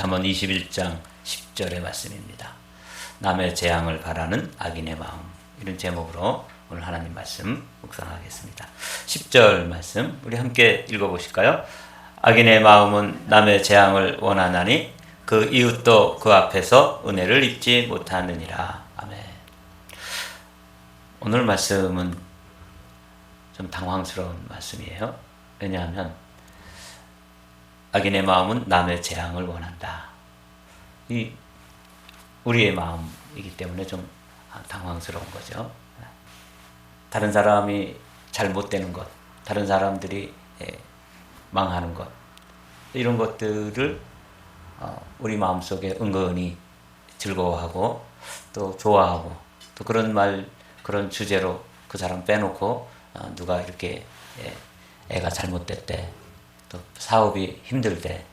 잠언 21장 10절의 말씀입니다. 남의 재앙을 바라는 악인의 마음 이런 제목으로 오늘 하나님 말씀 묵상하겠습니다. 10절 말씀 우리 함께 읽어보실까요? 악인의 마음은 남의 재앙을 원하나니 그 이웃도 그 앞에서 은혜를 입지 못하느니라. 오늘 말씀은 좀 당황스러운 말씀이에요. 왜냐하면 악인의 마음은 남의 재앙을 원한다. 이 우리의 마음이기 때문에 좀 당황스러운 거죠. 다른 사람이 잘못되는 것, 다른 사람들이 예, 망하는 것 이런 것들을 어, 우리 마음속에 은근히 즐거워하고 또 좋아하고 또 그런 말 그런 주제로 그 사람 빼놓고 어, 누가 이렇게 예, 애가 잘못됐대 또 사업이 힘들대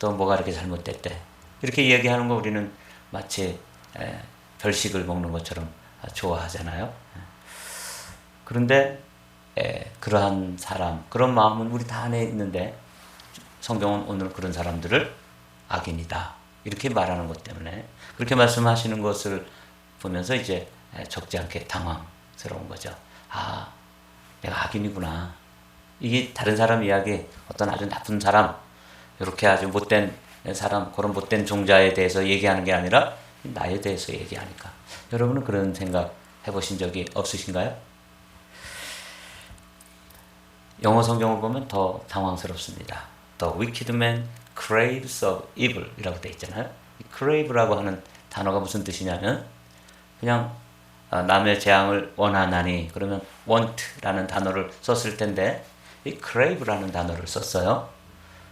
또 뭐가 이렇게 잘못됐대 이렇게 이야기하는 거 우리는 마치 예, 별식을 먹는 것처럼 좋아하잖아요. 그런데 예, 그러한 사람, 그런 마음은 우리 다 안에 있는데 성경은 오늘 그런 사람들을 악인이다 이렇게 말하는 것 때문에 그렇게 말씀하시는 것을 보면서 이제 예, 적지 않게 당황스러운 거죠. 아, 내가 악인이구나. 이게 다른 사람 이야기, 어떤 아주 나쁜 사람, 이렇게 아주 못된 사람, 그런 못된 종자에 대해서 얘기하는 게 아니라 나에 대해서 얘기하니까. 여러분은 그런 생각 해보신 적이 없으신가요? 영어 성경을 보면 더 당황스럽습니다. The wicked man craves of evil 이라고 되어 있잖아요. crave라고 하는 단어가 무슨 뜻이냐면 그냥 남의 재앙을 원하나니 그러면 want라는 단어를 썼을 텐데 이 crave라는 단어를 썼어요.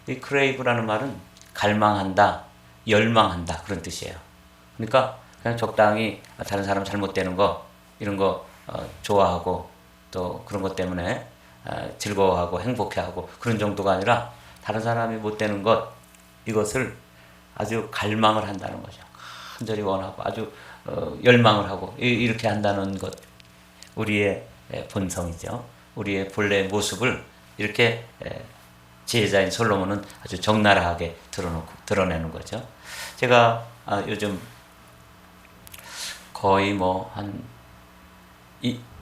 이 crave라는 말은 갈망한다, 열망한다 그런 뜻이에요. 그러니까 그냥 적당히 다른 사람 잘못되는 거 이런 거 어, 좋아하고 또 그런 것 때문에 어, 즐거워하고 행복해하고 그런 정도가 아니라 다른 사람이 못 되는 것 이것을 아주 갈망을 한다는 거죠. 간절히 원하고 아주 어, 열망을 하고 이 렇게 한다는 것 우리의 본성이죠. 우리의 본래 모습을 이렇게 지혜자인 솔로몬은 아주 적나라하게 드러놓고 드러내는 거죠. 제가 아, 요즘 거의 뭐 한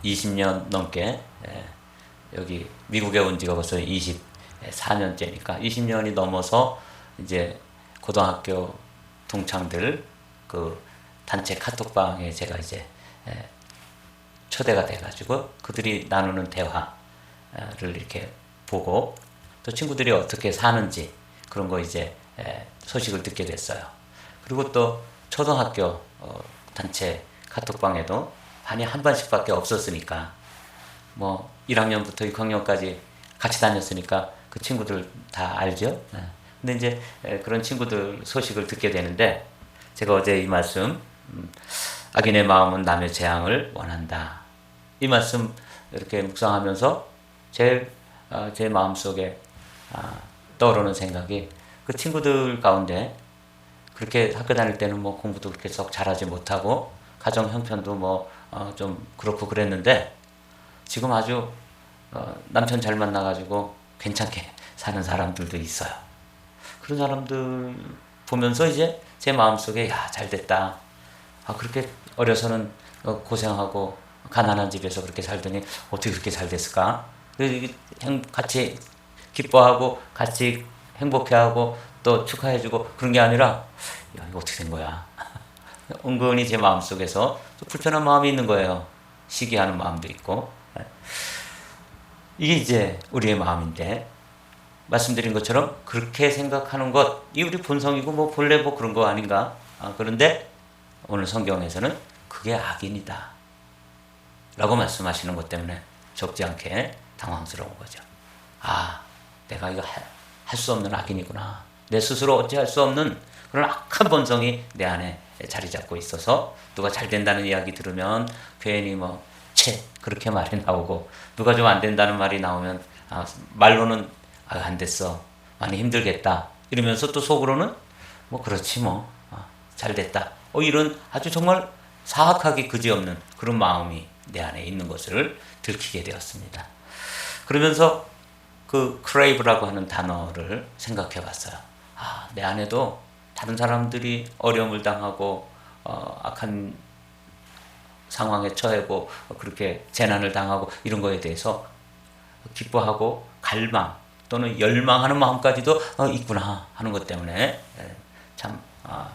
20년 넘게 여기 미국에 온 지가 벌써 24년째니까 20년이 넘어서 이제 고등학교 동창들 그 단체 카톡방에 제가 이제 초대가 돼가지고 그들이 나누는 대화를 이렇게 보고 또 친구들이 어떻게 사는지 그런 거 이제 소식을 듣게 됐어요. 그리고 또 초등학교 어, 단체 카톡방에도 반이 한 반씩밖에 없었으니까 뭐 1학년부터 6학년까지 같이 다녔으니까 그 친구들 다 알죠. 네. 근데 이제 그런 친구들 소식을 듣게 되는데 제가 어제 이 말씀 음, 악인의 마음은 남의 재앙을 원한다. 이 말씀 이렇게 묵상하면서 제일 어, 제 마음속에 아, 떠오르는 생각이 그 친구들 가운데 그렇게 학교 다닐 때는 뭐 공부도 그렇게 썩 잘하지 못하고 가정 형편도 뭐좀 어, 그렇고 그랬는데 지금 아주 어, 남편 잘 만나가지고 괜찮게 사는 사람들도 있어요. 그런 사람들 보면서 이제 제 마음속에 야 잘 됐다. 아 그렇게 어려서는 어, 고생하고 가난한 집에서 그렇게 살더니 어떻게 그렇게 잘 됐을까? 같이 기뻐하고 같이 행복해하고 또 축하해주고 그런 게 아니라 야 이거 어떻게 된 거야? 은근히 제 마음 속에서 불편한 마음이 있는 거예요. 시기하는 마음도 있고 이게 이제 우리의 마음인데 말씀드린 것처럼 그렇게 생각하는 것, 이 우리 본성이고 뭐 본래 뭐 그런 거 아닌가? 아, 그런데 오늘 성경에서는 그게 악인이다. 라고 말씀하시는 것 때문에 적지 않게 당황스러운 거죠. 아, 내가 이거 할 수 없는 악인이구나. 내 스스로 어찌할 수 없는 그런 악한 본성이 내 안에 자리 잡고 있어서 누가 잘 된다는 이야기 들으면 괜히 뭐, 채, 그렇게 말이 나오고 누가 좀 안 된다는 말이 나오면 아, 말로는 아, 안 됐어. 많이 힘들겠다. 이러면서 또 속으로는 뭐 그렇지 뭐. 아, 잘 됐다. 어, 이런 아주 정말 사악하게 그지없는 그런 마음이 내 안에 있는 것을 들키게 되었습니다. 그러면서 그 crave라고 하는 단어를 생각해 봤어요. 아, 내 안에도 다른 사람들이 어려움을 당하고 어, 악한 상황에 처해고 그렇게 재난을 당하고 이런 거에 대해서 기뻐하고 갈망 또는 열망하는 마음까지도 어, 있구나 하는 것 때문에 예, 참 아,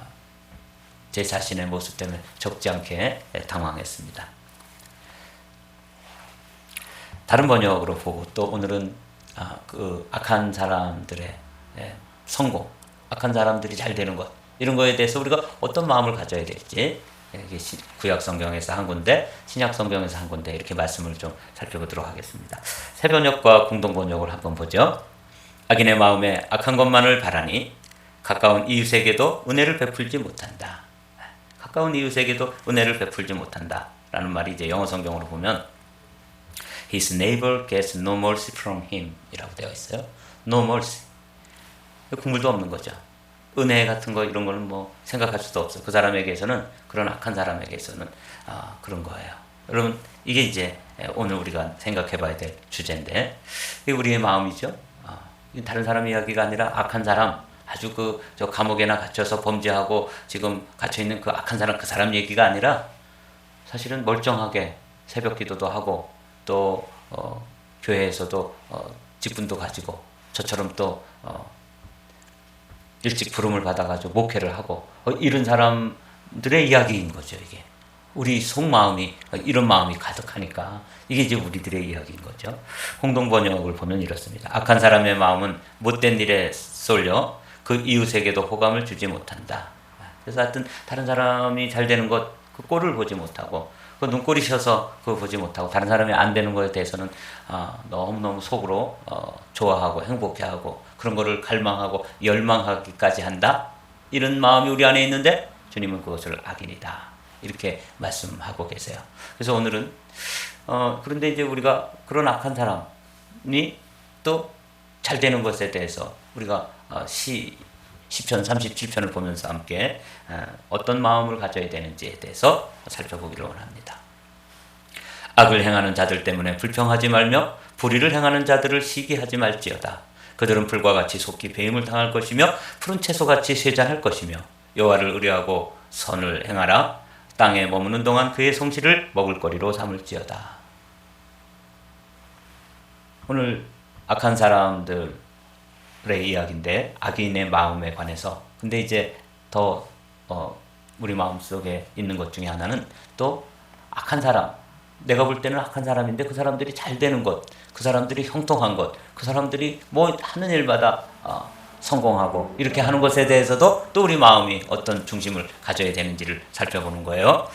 제 자신의 모습 때문에 적지 않게 예, 당황했습니다. 다른 번역으로 보고 또 오늘은 아, 그 악한 사람들의 예, 성공, 악한 사람들이 잘 되는 것 이런 거에 대해서 우리가 어떤 마음을 가져야 될지 예, 이게 시- 구약 성경에서 한 군데, 신약 성경에서 한 군데 이렇게 말씀을 좀 살펴보도록 하겠습니다. 새 번역과 공동 번역을 한번 보죠. 악인의 마음에 악한 것만을 바라니 가까운 이웃에게도 은혜를 베풀지 못한다. 가까운 이웃에게도 은혜를 베풀지 못한다. 라는 말이 이제 영어 성경으로 보면 His neighbor gets no mercy from him 이라고 되어 있어요. No mercy. 국물도 없는 거죠. 은혜 같은 거 이런 거는 뭐 생각할 수도 없어. 그 사람에게서는 그런 악한 사람에게서는 아, 그런 거예요. 여러분 이게 이제 오늘 우리가 생각해봐야 될 주제인데 이게 우리의 마음이죠. 아, 이 다른 사람 이야기가 아니라 악한 사람 아주 그 저 감옥에나 갇혀서 범죄하고 지금 갇혀 있는 그 악한 사람 그 사람 얘기가 아니라 사실은 멀쩡하게 새벽 기도도 하고 또 어, 교회에서도 어, 직분도 가지고 저처럼 또 어, 일찍 부름을 받아가지고 목회를 하고 어, 이런 사람들의 이야기인 거죠 이게. 우리 속마음이 어, 이런 마음이 가득하니까 이게 이제 우리들의 이야기인 거죠. 공동 번역을 보면 이렇습니다. 악한 사람의 마음은 못된 일에 쏠려 그 이웃에게도 호감을 주지 못한다. 그래서 하여튼 다른 사람이 잘 되는 것 그 꼴을 보지 못하고 그 눈꼬리 셔서 그거 보지 못하고 다른 사람이 안 되는 거에 대해서는 아, 너무너무 속으로 어, 좋아하고 행복해하고 그런 거를 갈망하고 열망하기까지 한다? 이런 마음이 우리 안에 있는데 주님은 그것을 악인이다. 이렇게 말씀하고 계세요. 그래서 오늘은 어, 그런데 이제 우리가 그런 악한 사람이 또 잘 되는 것에 대해서 우리가 어, 시 10편 37편을 보면서 함께 어, 어떤 마음을 가져야 되는지에 대해서 살펴보기를 원합니다. 악을 행하는 자들 때문에 불평하지 말며 불의를 행하는 자들을 시기하지 말지어다. 그들은 불과 같이 속히 배임을 당할 것이며 푸른 채소같이 쇠잔할 것이며 여호와를 의뢰하고 선을 행하라. 땅에 머무는 동안 그의 성실을 먹을거리로 삼을지어다. 오늘 악한 사람들 의 이야기인데 악인의 마음에 관해서. 근데 이제 더 어, 우리 마음 속에 있는 것 중에 하나는 또 악한 사람. 내가 볼 때는 악한 사람인데 그 사람들이 잘 되는 것, 그 사람들이 형통한 것, 그 사람들이 뭐 하는 일마다 어, 성공하고 이렇게 하는 것에 대해서도 또 우리 마음이 어떤 중심을 가져야 되는지를 살펴보는 거예요.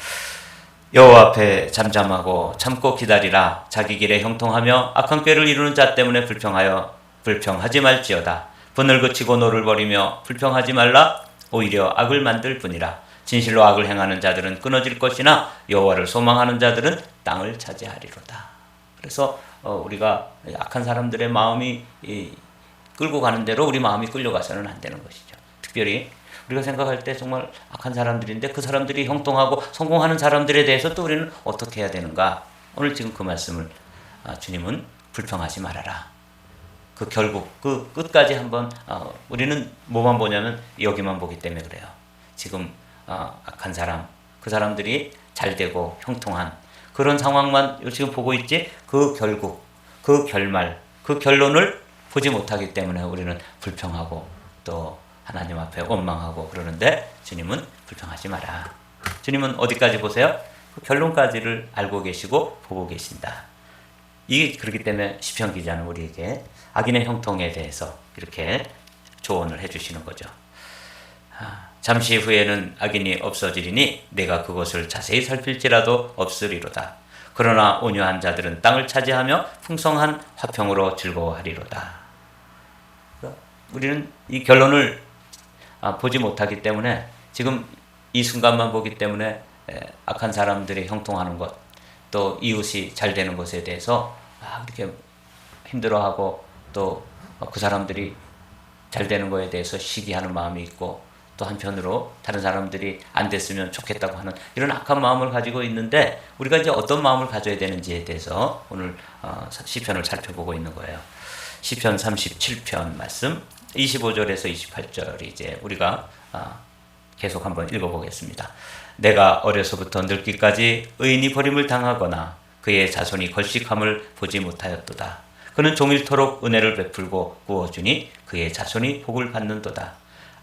여호와 앞에 잠잠하고 참고 기다리라. 자기 길에 형통하며 악한 꾀를 이루는 자 때문에 불평하여 불평하지 말지어다. 분을 그치고 노를 버리며 불평하지 말라. 오히려 악을 만들 뿐이라. 진실로 악을 행하는 자들은 끊어질 것이나 여호와를 소망하는 자들은 땅을 차지하리로다. 그래서 어, 우리가 악한 사람들의 마음이 이, 끌고 가는 대로 우리 마음이 끌려가서는 안 되는 것이죠. 특별히 우리가 생각할 때 정말 악한 사람들인데 그 사람들이 형통하고 성공하는 사람들에 대해서 또 우리는 어떻게 해야 되는가? 오늘 지금 그 말씀을 아, 주님은 불평하지 말아라. 그 결국 그 끝까지 한번 어, 우리는 뭐만 보냐면 여기만 보기 때문에 그래요. 지금 어, 악한 사람 그 사람들이 잘 되고 형통한 그런 상황만 지금 보고 있지 그 결국 그 결말 그 결론을 보지 못하기 때문에 우리는 불평하고 또 하나님 앞에 원망하고 그러는데 주님은 불평하지 마라. 주님은 어디까지 보세요? 그 결론까지를 알고 계시고 보고 계신다. 이게 그렇기 때문에 시편 기자는 우리에게 악인의 형통에 대해서 이렇게 조언을 해주시는 거죠. 아, 잠시 후에는 악인이 없어지리니 내가 그것을 자세히 살필지라도 없으리로다. 그러나 온유한 자들은 땅을 차지하며 풍성한 화평으로 즐거워하리로다. 우리는 이 결론을 아, 보지 못하기 때문에 지금 이 순간만 보기 때문에 에, 악한 사람들이 형통하는 것, 또 이웃이 잘 되는 것에 대해서 아, 이렇게 힘들어하고 또 그 사람들이 잘 되는 것에 대해서 시기하는 마음이 있고 또 한편으로 다른 사람들이 안 됐으면 좋겠다고 하는 이런 악한 마음을 가지고 있는데 우리가 이제 어떤 마음을 가져야 되는지에 대해서 오늘 어, 시편을 살펴보고 있는 거예요. 시편 37편 말씀 25절에서 28절이 이제 우리가 아, 계속 한번 읽어보겠습니다. 내가 어려서부터 늙기까지 의인이 버림을 당하거나 그의 자손이 걸식함을 보지 못하였도다. 그는 종일토록 은혜를 베풀고 구워주니 그의 자손이 복을 받는도다.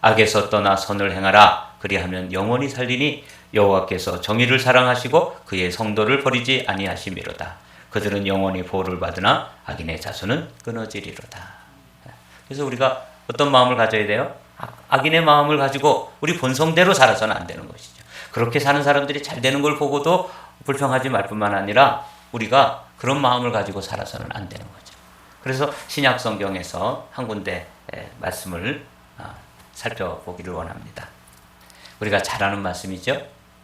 악에서 떠나 선을 행하라. 그리하면 영원히 살리니 여호와께서 정의를 사랑하시고 그의 성도를 버리지 아니하심이로다. 그들은 영원히 보호를 받으나 악인의 자손은 끊어지리로다. 그래서 우리가 어떤 마음을 가져야 돼요? 악- 악인의 마음을 가지고 우리 본성대로 살아서는 안 되는 것이죠. 그렇게 사는 사람들이 잘 되는 걸 보고도 불평하지 말 뿐만 아니라 우리가 그런 마음을 가지고 살아서는 안 되는 거죠. 그래서 신약 성경에서 한 군데 에, 말씀을 아, 살펴보기를 원합니다. 우리가 잘 아는 말씀이죠.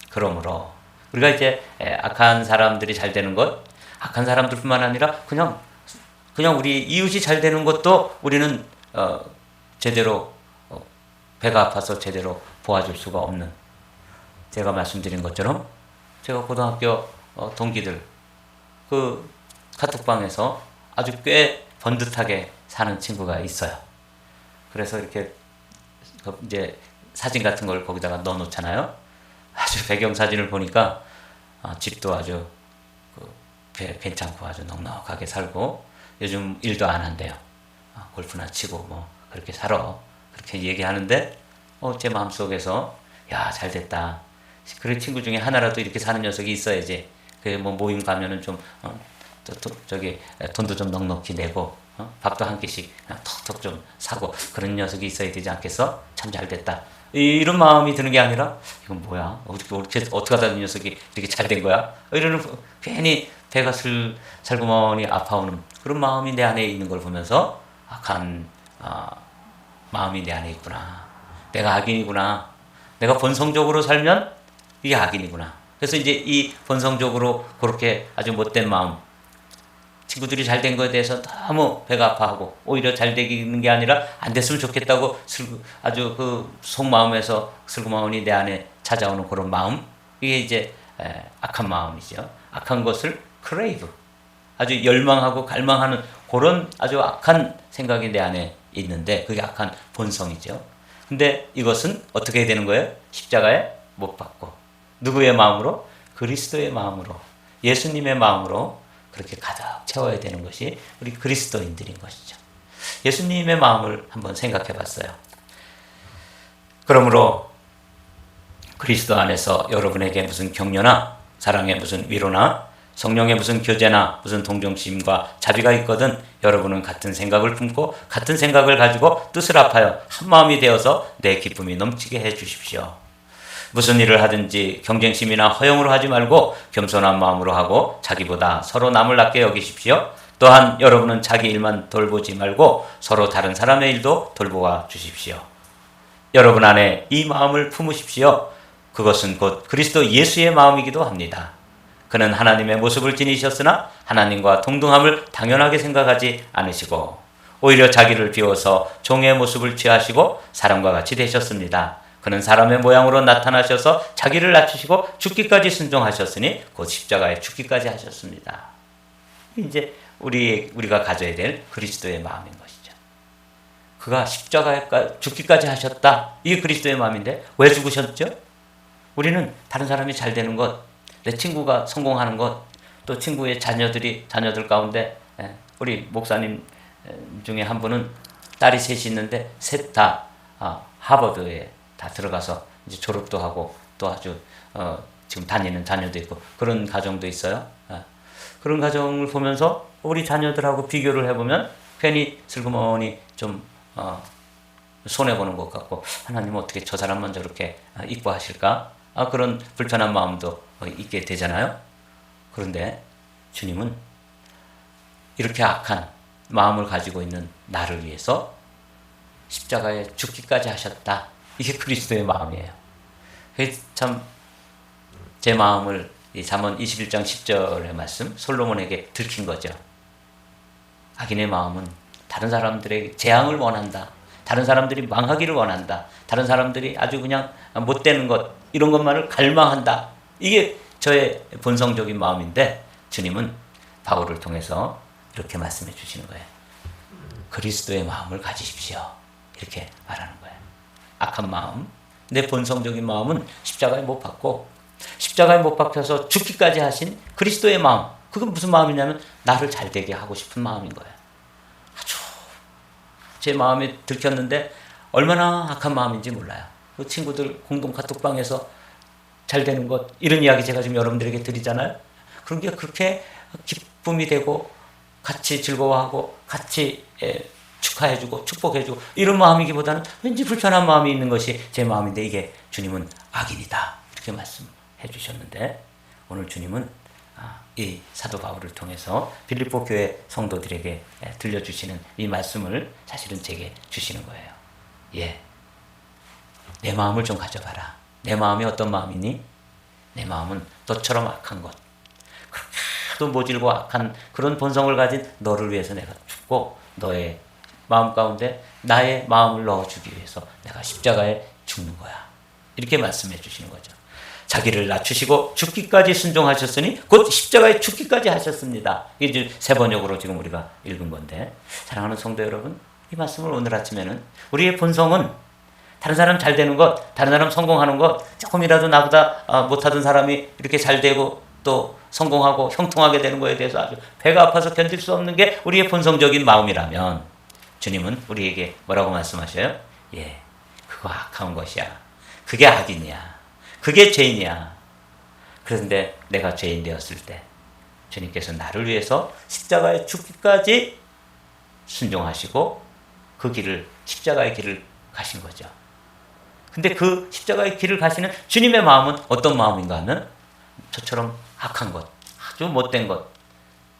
그러므로 우리가 이제 에, 악한 사람들이 잘 되는 것, 악한 사람들뿐만 아니라 그냥 그냥 우리 이웃이 잘 되는 것도 우리는 어, 제대로 어, 배가 아파서 제대로 도와줄 수가 없는 제가 말씀드린 것처럼 제가 고등학교 어, 동기들 그 카톡방에서 아주 꽤 번듯하게 사는 친구가 있어요. 그래서 이렇게 그 이제 사진 같은 걸 거기다가 넣어 놓잖아요. 아주 배경 사진을 보니까 아, 집도 아주 그 배- 괜찮고 아주 넉넉하게 살고 요즘 일도 안 한대요. 아, 골프나 치고 뭐 그렇게 살아 그렇게 얘기하는데 어, 제 마음속에서 야 잘 됐다. 그래 친구 중에 하나라도 이렇게 사는 녀석이 있어야지. 그뭐 모임 가면은 좀 어, 또, 또, 저기 에, 돈도 좀 넉넉히 내고 어? 밥도 한 끼씩 톡톡 좀 사고 그런 녀석이 있어야 되지 않겠어? 참 잘 됐다. 이- 이런 마음이 드는 게 아니라 이건 뭐야? 어떻게 어떻게 어떻게 하다 이 녀석이 이렇게 잘 된 거야? 이러는 괜히 배가 슬 살구머니 아파오는 그런 마음이 내 안에 있는 걸 보면서 악한 아, 마음이 내 안에 있구나. 내가 악인이구나. 내가 본성적으로 살면 이게 악인이구나. 그래서 이제 이 본성적으로 그렇게 아주 못된 마음, 친구들이 잘 된 거에 대해서 너무 배가 아파하고 오히려 잘 되기는 게 아니라 안 됐으면 좋겠다고 슬 아주 그 속마음에서 슬그머니 내 안에 찾아오는 그런 마음 이게 이제 에, 악한 마음이죠. 악한 것을 크레이브 아주 열망하고 갈망하는 그런 아주 악한 생각이 내 안에 있는데 그게 악한 본성이죠. 근데 이것은 어떻게 되는 거예요? 십자가에 못 박고 누구의 마음으로? 그리스도의 마음으로 예수님의 마음으로 그렇게 가득 채워야 되는 것이 우리 그리스도인들인 것이죠. 예수님의 마음을 한번 생각해 봤어요. 그러므로 그리스도 안에서 여러분에게 무슨 격려나 사랑의 무슨 위로나 성령의 무슨 교제나 무슨 동정심과 자비가 있거든 여러분은 같은 생각을 품고 같은 생각을 가지고 뜻을 합하여 한 마음이 되어서 내 기쁨이 넘치게 해 주십시오. 무슨 일을 하든지 경쟁심이나 허영으로 하지 말고 겸손한 마음으로 하고 자기보다 서로 남을 낮게 여기십시오. 또한 여러분은 자기 일만 돌보지 말고 서로 다른 사람의 일도 돌보아 주십시오. 여러분 안에 이 마음을 품으십시오. 그것은 곧 그리스도 예수의 마음이기도 합니다. 그는 하나님의 모습을 지니셨으나 하나님과 동등함을 당연하게 생각하지 않으시고 오히려 자기를 비워서 종의 모습을 취하시고 사람과 같이 되셨습니다. 그는 사람의 모양으로 나타나셔서 자기를 낮추시고 죽기까지 순종하셨으니 곧 십자가에 죽기까지 하셨습니다. 이제 우리 우리가 가져야 될 그리스도의 마음인 것이죠. 그가 십자가에 죽기까지 하셨다. 이게 그리스도의 마음인데 왜 죽으셨죠? 우리는 다른 사람이 잘 되는 것, 내 친구가 성공하는 것, 또 친구의 자녀들이 자녀들 가운데 예, 우리 목사님 에, 중에 한 분은 딸이 셋이 있는데 셋다 아, 하버드에 다 들어가서 이제 졸업도 하고 또 아주 어, 지금 다니는 자녀도 있고 그런 가정도 있어요. 예. 그런 가정을 보면서 우리 자녀들하고 비교를 해보면 괜히 슬그머니 좀 어, 손해 보는 것 같고 하나님 어떻게 저 사람만 저렇게 아, 이뻐하실까? 아, 그런 불편한 마음도 어, 있게 되잖아요. 그런데 주님은 이렇게 악한 마음을 가지고 있는 나를 위해서 십자가에 죽기까지 하셨다. 이게 그리스도의 마음이에요. 참 제 마음을 이 잠언 21장 10절의 말씀 솔로몬에게 들킨 거죠. 악인의 마음은 다른 사람들의 재앙을 원한다. 다른 사람들이 망하기를 원한다. 다른 사람들이 아주 그냥 못 되는 것 이런 것만을 갈망한다. 이게 저의 본성적인 마음인데 주님은 바울을 통해서 이렇게 말씀해 주시는 거예요. 그리스도의 마음을 가지십시오. 이렇게 말하는 거예요. 악한 마음, 내 본성적인 마음은 십자가에 못 박고 십자가에 못 박혀서 죽기까지 하신 그리스도의 마음. 그건 무슨 마음이냐면 나를 잘 되게 하고 싶은 마음인 거예요. 아주 제 마음에 들켰는데 얼마나 악한 마음인지 몰라요. 그 친구들 공동 카톡방에서 잘 되는 것 이런 이야기 제가 지금 여러분들에게 드리잖아요. 그런 게 그렇게 기쁨이 되고 같이 즐거워하고 같이 예, 축하해주고 축복해주고 이런 마음이기보다는 왠지 불편한 마음이 있는 것이 제 마음인데 이게 주님은 악인이다 이렇게 말씀해 주셨는데 오늘 주님은 아, 이 사도 바울을 통해서 빌립보 교회 성도들에게 예, 들려주시는 이 말씀을 사실은 제게 주시는 거예요. 예, 내 마음을 좀 가져봐라. 내 마음이 어떤 마음이니? 내 마음은 너처럼 악한 것. 그렇게도 모질고 악한 그런 본성을 가진 너를 위해서 내가 죽고 너의 마음 가운데 나의 마음을 넣어주기 위해서 내가 십자가에 죽는 거야. 이렇게 말씀해 주시는 거죠. 자기를 낮추시고 죽기까지 순종하셨으니 곧 십자가에 죽기까지 하셨습니다. 이게 세 번역으로 지금 우리가 읽은 건데 사랑하는 성도 여러분 이 말씀을 오늘 아침에는 우리의 본성은 다른 사람 잘 되는 것, 다른 사람 성공하는 것, 조금이라도 나보다 아, 못하던 사람이 이렇게 잘 되고 또 성공하고 형통하게 되는 거에 대해서 아주 배가 아파서 견딜 수 없는 게 우리의 본성적인 마음이라면 주님은 우리에게 뭐라고 말씀하셔요? 예, 그거 악한 것이야. 그게 악인이야. 그게 죄인이야. 그런데 내가 죄인 되었을 때 주님께서 나를 위해서 십자가에 죽기까지 순종하시고 그 길을 십자가의 길을 가신 거죠. 근데 그 십자가의 길을 가시는 주님의 마음은 어떤 마음인가 하면 저처럼 악한 것, 아주 못된 것,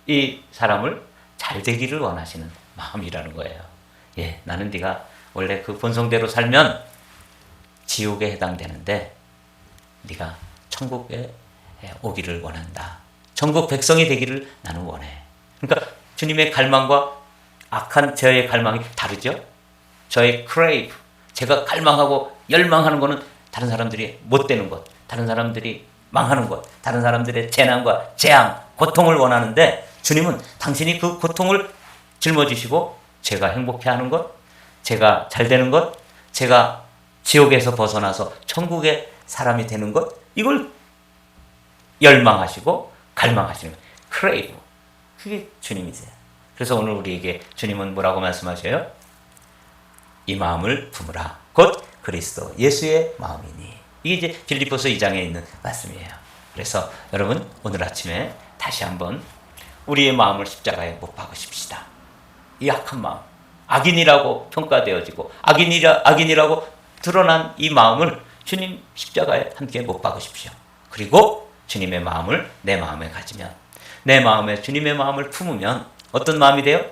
이 사람을 잘 되기를 원하시는 마음이라는 거예요. 예, 나는 네가 원래 그 본성대로 살면 지옥에 해당되는데 네가 천국에 오기를 원한다. 천국 백성이 되기를 나는 원해. 그러니까 주님의 갈망과 악한 저의 갈망이 다르죠? 저의 crave, 제가 갈망하고 열망하는 거는 다른 사람들이 못 되는 것, 다른 사람들이 망하는 것, 다른 사람들의 재난과 재앙, 고통을 원하는데 주님은 당신이 그 고통을 짊어지시고 제가 행복해하는 것, 제가 잘 되는 것, 제가 지옥에서 벗어나서 천국의 사람이 되는 것, 이걸 열망하시고 갈망하시는 거예요. 크레이브. 그게 주님이세요. 그래서 오늘 우리에게 주님은 뭐라고 말씀하셔요? 이 마음을 품으라. 곧 그리스도 예수의 마음이니. 이게 이제 빌립보서 2장에 있는 말씀이에요. 그래서 여러분 오늘 아침에 다시 한번 우리의 마음을 십자가에 못 박으십시다. 이 악한 마음, 악인이라고 평가되어지고 악인이라 악인이라고 드러난 이 마음을 주님 십자가에 함께 못 박으십시오. 그리고 주님의 마음을 내 마음에 가지면 내 마음에 주님의 마음을 품으면 어떤 마음이 돼요?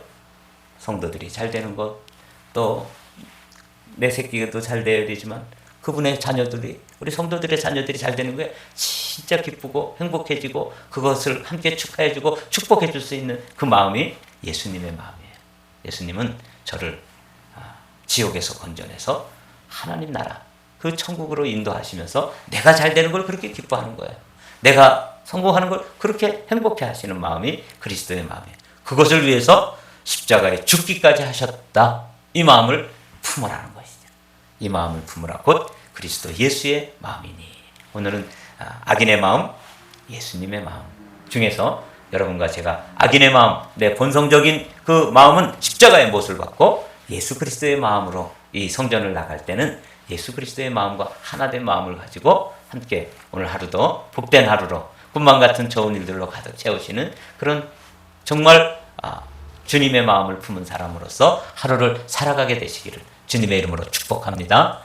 성도들이 잘 되는 것, 또 내 새끼도 잘 되어야 되지만 그분의 자녀들이 우리 성도들의 자녀들이 잘 되는 거에 진짜 기쁘고 행복해지고 그것을 함께 축하해주고 축복해줄 수 있는 그 마음이 예수님의 마음이에요. 예수님은 저를 아, 지옥에서 건져내서 하나님 나라 그 천국으로 인도하시면서 내가 잘 되는 걸 그렇게 기뻐하는 거예요. 내가 성공하는 걸 그렇게 행복해 하시는 마음이 그리스도의 마음이에요. 그것을 위해서 십자가에 죽기까지 하셨다. 이 마음을 품으라는 것이죠. 이 마음을 품으라. 곧 그리스도 예수의 마음이니. 오늘은 아, 악인의 마음, 예수님의 마음 중에서 여러분과 제가 악인의 마음, 내 본성적인 그 마음은 십자가의 못을 받고 예수 그리스도의 마음으로 이 성전을 나갈 때는 예수 그리스도의 마음과 하나된 마음을 가지고 함께 오늘 하루도 복된 하루로 꿈만 같은 좋은 일들로 가득 채우시는 그런 정말 아, 주님의 마음을 품은 사람으로서 하루를 살아가게 되시기를 주님의 이름으로 축복합니다.